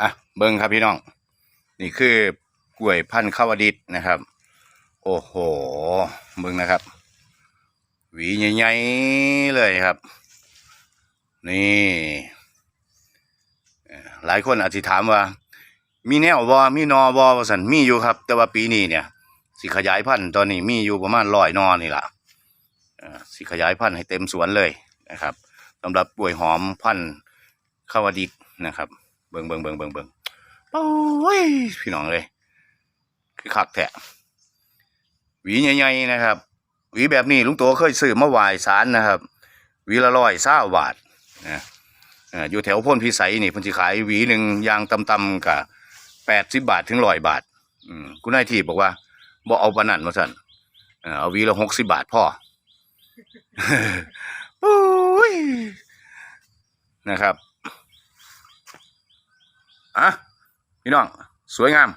อะเบิ้งครับพี่น้อง นี่คือกล้วยพันธุ์ข้าวดิษนะครับ โอ้โหเบิ้งนะครับ หวีใหญ่ๆเลยครับ นี่หลายคนอาจจะถามว่า มีแนวบอมีนอบอว่าสันมีอยู่ครับ แต่ว่าปีนี้เนี่ย สิขยายพันธุ์ตอนนี้มีอยู่ประมาณร้อยนอนี่ล่ะสิขยายพันธุ์ให้เต็มสวนเลยนะครับสำหรับกล้วยหอมพันธุ์ข้าวดิษนะครับ เบิ่งเบิ่งเบิ่งเบิ่งเบิ่งโอ้ยพี่น้องเลย คือคักแท้หวีใหญ่ๆนะครับ หวีแบบนี้ลุงโตเคยซื้อมาไหว้ศาลนะครับ หวีละร้อยเศร้าบาทนะอยู่แถวพ้นพิสัยนี่พ่นสิขายหวีหนึ่งยางต่ำๆกับแปดสิบบาทถึงร้อยบาทคุณนายทีบอกว่าบ่เอาปนนั้นมาสั่นเอาหวีละหกสิบบาทพ่อนะครับ อะพี่น้อง สวยงาม